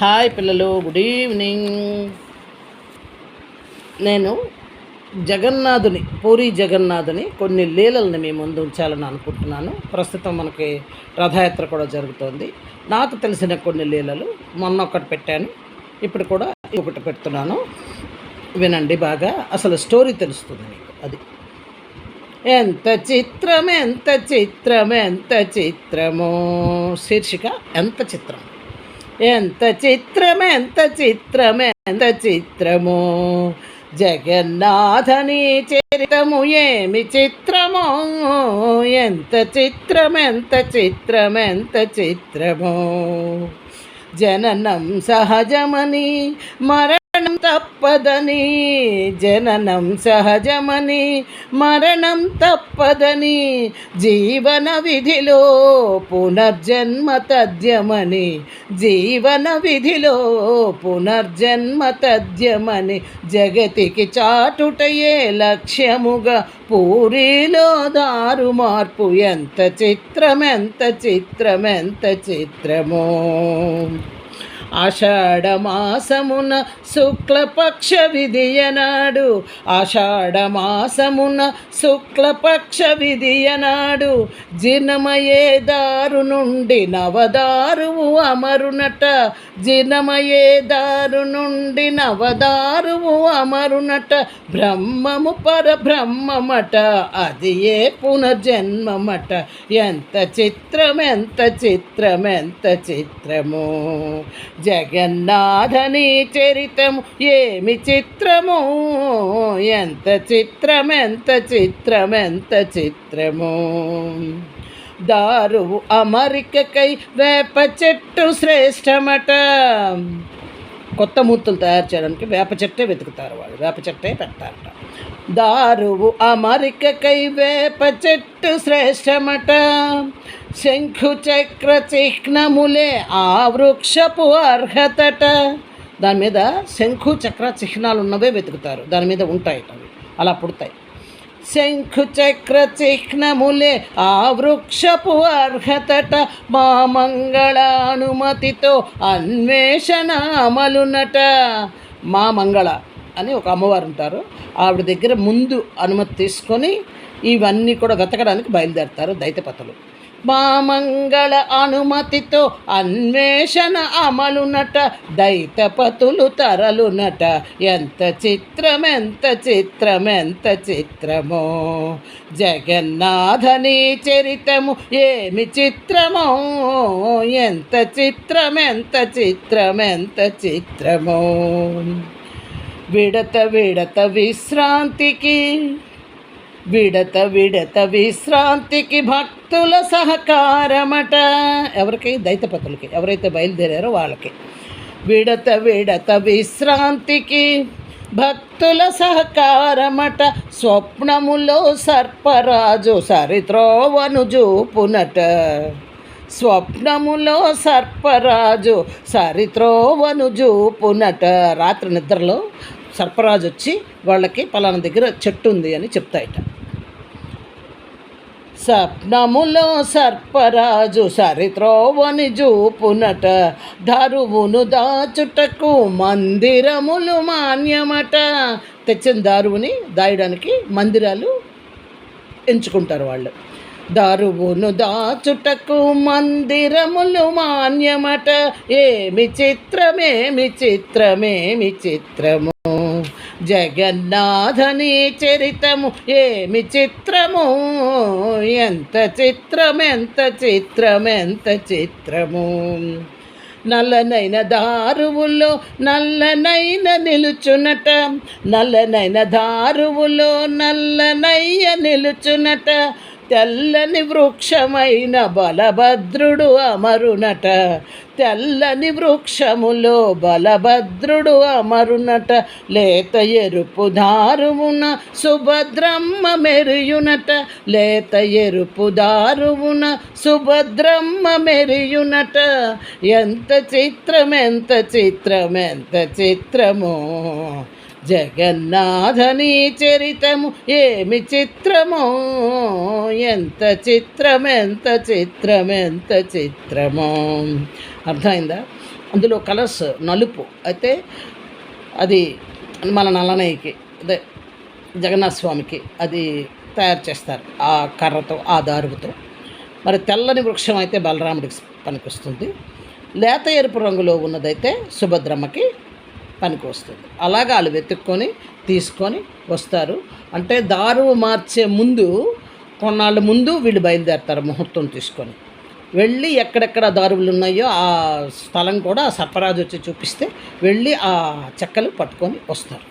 Hi పిల్లలు good evening. నేను జగన్నాథుని పూరి జగన్నాథుని కొన్ని లీలల్ని మీ ముందు ఉంచాలని అనుకుంటున్నాను. ప్రస్తుతం మనకి రథయాత్ర కూడా జరుగుతోంది. నాకు తెలిసిన కొన్ని లీలలు మొన్న ఒకటి పెట్టాను. ఇప్పుడు కూడా ఒకటి పెడుతున్నాను. వినండి బాగా. అసలు స్టోరీ తెలుస్తుంది మీకు. అది. ఎంత చిత్రం ఎంత చిత్రం ఎంత చిత్రమో. శీర్షిక ఎంత చిత్రం? ఎంత చిత్రం ఎంత చిత్రం ఎంత చిత్రమో. జగన్నాథని చరితము ఏమి చిత్రమో. ఎంత చిత్రం ఎంత చిత్రం ఎంత చిత్రమో. జననం సహజమని మర తప్పదని జననం సహజమని మరణం తప్పదని జీవన విధిలో పునర్జన్మ తథ్యమని జీవన విధిలో పునర్జన్మ తథ్యమని జగతికి చాటుటయే లక్ష్యముగా పూరిలో దారు మార్పు. ఎంత చిత్రమెంత చిత్రమెంత చిత్రమో. ఆషాఢమాసమున శుక్లపక్ష విధియనాడు. ఆషాఢమాసమున శుక్లపక్ష విధియనాడు. జినమయే దారు నుండి నవదారువు అమరునట. జినమయే దారు నుండి నవదారువు అమరునట. బ్రహ్మము పరబ్రహ్మమట. అది ఏ పునర్జన్మమట. ఎంత చిత్రం ఎంత చిత్రం ఎంత చిత్రము. జగన్నాథని చరితము ఏమి చిత్రము? ఎంత చిత్రం ఎంత చిత్రం ఎంత చిత్రము? దారు అమరికకై వేప చెట్టు శ్రేష్టమట. కొత్త మూర్తులు తయారు చేయడానికి వేప చెట్టే వెతుకుతారు వాళ్ళు. వేప చెట్టే పెడతారట. దారువు అమరికకై వేప చెట్టు శ్రేష్టమట. శంఖు చక్ర చిహ్నములే ఆ వృక్షపు అర్హతట. దాని మీద శంఖు చక్ర చిహ్నాలు ఉన్నవే వెతుకుతారు. దాని మీద ఉంటాయి అవి. అలా పుడతాయి. శంఖు చక్ర చిహ్నములే ఆ వృక్షపు అర్హతట. మా మంగళానుమతితో అన్వేషణ అమలునట మా మంగళ అని ఒక అమ్మవారు ఉంటారు. ఆవిడ దగ్గర ముందు అనుమతి తీసుకొని ఇవన్నీ కూడా వెతకడానికి బయలుదేరుతారు దైతపతలు మా మంగళ అనుమతితో అన్వేషణ అమలునట దైతపతులు తరలునట. ఎంత చిత్రం ఎంత చిత్రం ఎంత చిత్రమో. జగన్నాథని చరితము ఏమి చిత్రమో? ఎంత చిత్రం ఎంత చిత్రం ఎంత చిత్రమో. విడత విడత విశ్రాంతికి విడత విడత విశ్రాంతికి భక్తుల సహకారమట. ఎవరికి? దైతపతులకి. ఎవరైతే బయలుదేరారో వాళ్ళకి. విడత విడత విశ్రాంతికి భక్తుల సహకారమట. స్వప్నములో సర్పరాజు సరిత్రోవను చూపునట. స్వప్నములో సర్పరాజు సరిత్రోవను చూపునట. రాత్రి నిద్రలో సర్పరాజు వచ్చి వాళ్ళకి పలానా దగ్గర చెట్టు ఉంది అని చెప్తాయట. స్వప్నములో సర్పరాజు సరిత్రోవని చూపునట దరువును దాచుటకు మందిరములు మాన్యమట. తెచ్చిన దారువుని దాయడానికి మందిరాలు ఎంచుకుంటారు వాళ్ళు. దారువును దాచుటకు మందిరములు మాన్యమట. ఏమి చిత్రమేమి చిత్రమేమి చిత్రము? జగన్నాథని చరితము ఏమి చిత్రము? ఎంత చిత్రం ఎంత చిత్రం ఎంత చిత్రము? నల్లనైన దారువులో నల్లనైన నిలుచునట. నల్లనైన దారువులో నల్లనయ్య నిలుచునట. తెల్లని వృక్షమైన బలభద్రుడు అమరునట. తెల్లని వృక్షములో బలభద్రుడు అమరునట. లేత ఎరుపు దారువున సుభద్రమ్మ మెరియునట. లేత ఎరుపు దారువున సుభద్రమ్మ మెరియునట. ఎంత చిత్రం ఎంత చిత్రం ఎంత చిత్రము. జగన్నాథని చరితము ఏమి చిత్రమో? ఎంత చిత్రం ఎంత ఎంత చిత్రమో? అర్థమైందా? అందులో కలర్స్ నలుపు. అయితే అది మన నల్లనయ్యకి అదే జగన్నాథ స్వామికి అది తయారు చేస్తారు ఆ కర్రతో ఆ దారుగుతో. మరి తెల్లని వృక్షం అయితే బలరాముడికి పనికొస్తుంది. లేత ఎరుపు రంగులో ఉన్నదైతే సుభద్రమ్మకి పనికి వస్తుంది అలాగా వాళ్ళు వెతుక్కొని తీసుకొని వస్తారు. అంటే దారువు మార్చే ముందు కొన్నాళ్ళ ముందు వీళ్ళు బయలుదేరతారు ముహూర్తం తీసుకొని. వెళ్ళి ఎక్కడెక్కడ దారువులు ఉన్నాయో ఆ స్థలం కూడా సర్పరాజు వచ్చి చూపిస్తే వెళ్ళి ఆ చెక్కలు పట్టుకొని వస్తారు.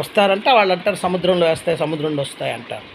వస్తారంటే వాళ్ళు అంటారు సముద్రంలో వేస్తాయి సముద్రంలో వస్తాయి అంటారు.